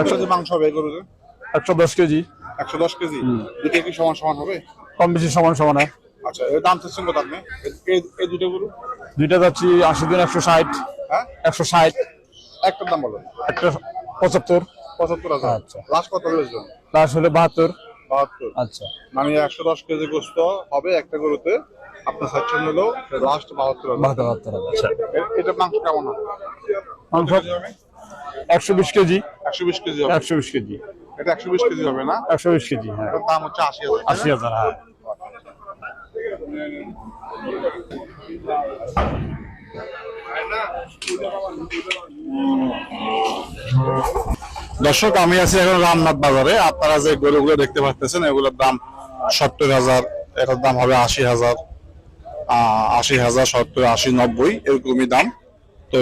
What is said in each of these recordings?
একশো যে মাংস হবে গরুতে? একশো দশ কেজি। একশো দশ কেজি? দুটো কি সমান সমান হবে? কম বেশি সমান সমান হয়। আচ্ছা এর দাম চাচ্ছেন কত আপনি? এ- এই- দুটো গরু? দুইটা যাচ্ছি আশি দিন একশো ষাট। হ্যাঁ? একশো ষাট। একটার দাম বলো। একটা পঁচাত্তর। পঁচাত্তর হাজার। আচ্ছা। লাস্ট কত রয়েছেন লাস্ট হলে বাহাত্তর। বাহাত্তর। আচ্ছা। মানে একশো দশ কেজি গোস্ত হবে একটা গরুতে। আপনার সাতশো হলো লাস্ট বাহাত্তর বাহাত্তর আচ্ছা। এটা মাংস কেমন হবে? মাংস একশো বিশ কেজি। একশো বিশ কেজি হবে। একশো বিশ কেজি। এটা একশো বিশ কেজি হবে না? একশো বিশ কেজি হ্যাঁ। দাম হচ্ছে আশি হাজার আশি হাজার হ্যাঁ। দর্শক আমি আছি এখন রামনাথ বাজারে। আপনারা যে গরুগুলো দেখতে পাচ্ছেন এগুলোর দাম সত্তর হাজার এটার দাম হবে আশি হাজার আশি হাজার সত্তর আশি নব্বই এরকমই দাম। তো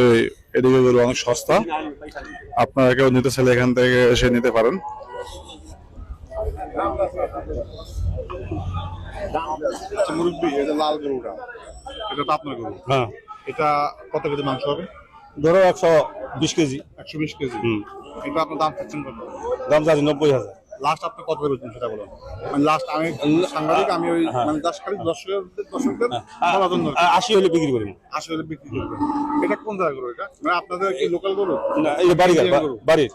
গরু অনেক সস্তা। আপনারা কেউ নিতে চাইলে এখান থেকে এসে নিতে পারেন। আচ্ছা এটা লাল গরুটা এটা তো আপনার গরু। হ্যাঁ। এটা কত কেজি মাংস হবে? ধরো একশো বিশ কেজি। একশো বিশ কেজি। এটা আপনার দাম চাচ্ছেন কত? দাম নব্বই হাজার। লাস্ট আপনি কত করে সেটা বলুন। মানে লাস্ট আমি সাংবাদিক আমি ওই মানে দাস খালি দর্শকের দর্শকদের বলার জন্য আশি হলে বিক্রি করি। আশি হলে বিক্রি করবেন এটা কোন জায়গা গরু এটা? মানে আপনাদের কি লোকাল গরু? না এই বাড়ি। বাড়ির।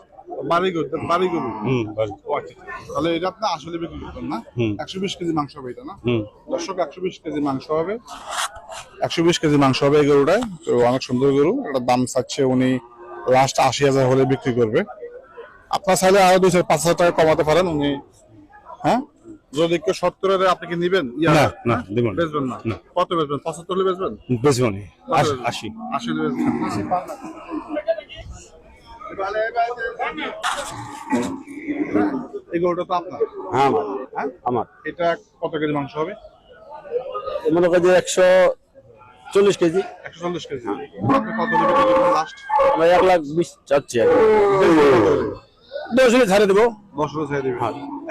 বাড়ি গরু বাড়ি গরু। হুম বাড়ি। ও আচ্ছা আচ্ছা। তাহলে এটা আপনি আসলে বিক্রি করবেন না? একশো বিশ কেজি মাংস হবে এটা না? দর্শক একশো বিশ কেজি মাংস হবে। একশো বিশ কেজি মাংস হবে এই গরুটায়। তো অনেক সুন্দর গরু। এটার দাম চাচ্ছে উনি লাস্ট আশি হাজার হলে বিক্রি করবে। আপনার চাইলে আরও দুই চার পাঁচ হাজার টাকা কমাতে পারেন উনি। হ্যাঁ? যদি কেউ সত্তরের আপনি কি নিবেন? না, না, দিব বেচবেন না। কত বেচবেন? পঁচাত্তর হলে বেচবেন? বেচবেন? আশি। আশি হলে বেচবেন। এই গরুটা তো আপনার। হ্যাঁ হ্যাঁ? আমার। এটা কত কেজি মাংস হবে? মনে করি যে একশো চল্লিশ কেজি। একশো চল্লিশ কেজি। কত লাস্ট আমরা এক লাখ বিশ চাচ্ছি আর কি। দশ হলে ছাড়ে দেবো। দশ হাজার ছেড়ে দিবেন।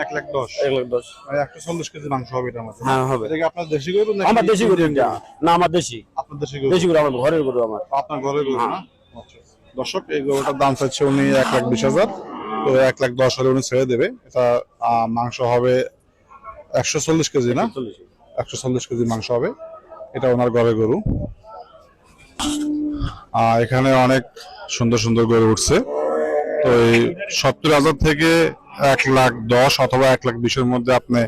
এক লাখ দশ। এক লাখ দশ। মানে একশো চল্লিশ কেজি মাংস হবে এটা আমাদের হ্যাঁ হবে। এটা আপনার দেশি গরু নাকি আমার দেশি গরু না আমার দেশি। আপনার দেশি গরু? দেশি গরু আমার ঘরের গরু আমার। আপনার ঘরে গরু না? আচ্ছা। দর্শক এই গরুটার দাম চাচ্ছে উনি এক লাখ বিশ হাজার। তো এক লাখ দশ হলে উনি ছেড়ে দেবে। এটা মাংস হবে একশো চল্লিশ কেজি না? একশো চল্লিশ। কেজি মাংস হবে। এটা ওনার ঘরে গরু। আহ, এখানে অনেক সুন্দর সুন্দর গরু উঠছে। তো এই সত্তর হাজার থেকে এক লাখ দশ অথবা এক লাখ বিশের মধ্যে আপনি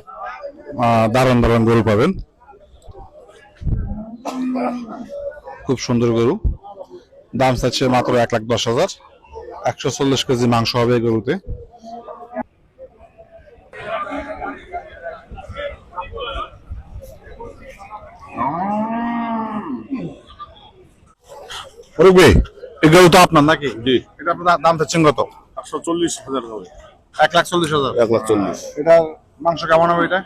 দারুণ দারুণ গরু পাবেন। খুব সুন্দর গরু। দাম চাচ্ছে মাত্র এক লাখ দশ হাজার। একশো চল্লিশ কেজি মাংস হবে এই গরুতে। এই গরু তো আপনার নাকি? জি। এটা আপনার দাম চাচ্ছেন কত? একশো চল্লিশ হাজার হবে। এক লাখ চল্লিশ হাজার। এক লাখ চল্লিশ। এটা মাংস কেমন হবে এটা?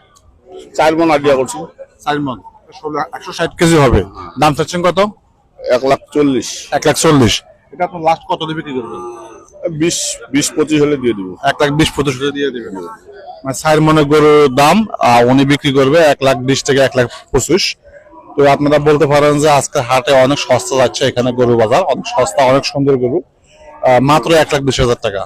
চার মন আইডিয়া করছি। চার মন। ষোলো একশো ষাট কেজি হবে। দাম চাচ্ছেন কত? এক লাখ চল্লিশ। এক লাখ চল্লিশ। এটা আপনার লাস্ট কত দিয়ে বিক্রি করবেন? বিশ বিশ পঁচিশ হলে দিয়ে দিব। এক লাখ বিশ পঁচিশ হলে দিয়ে দেবেন। মানে চার মনে গরুর দাম উনি বিক্রি করবে এক লাখ বিশ থেকে এক লাখ পঁচিশ। তো আপনারা বলতে পারেন যে আজকে হাটে অনেক সস্তা যাচ্ছে এখানে গরু বাজার। অনেক সস্তা অনেক সুন্দর গরু। মাত্র এক লাখ বিশ হাজার টাকা।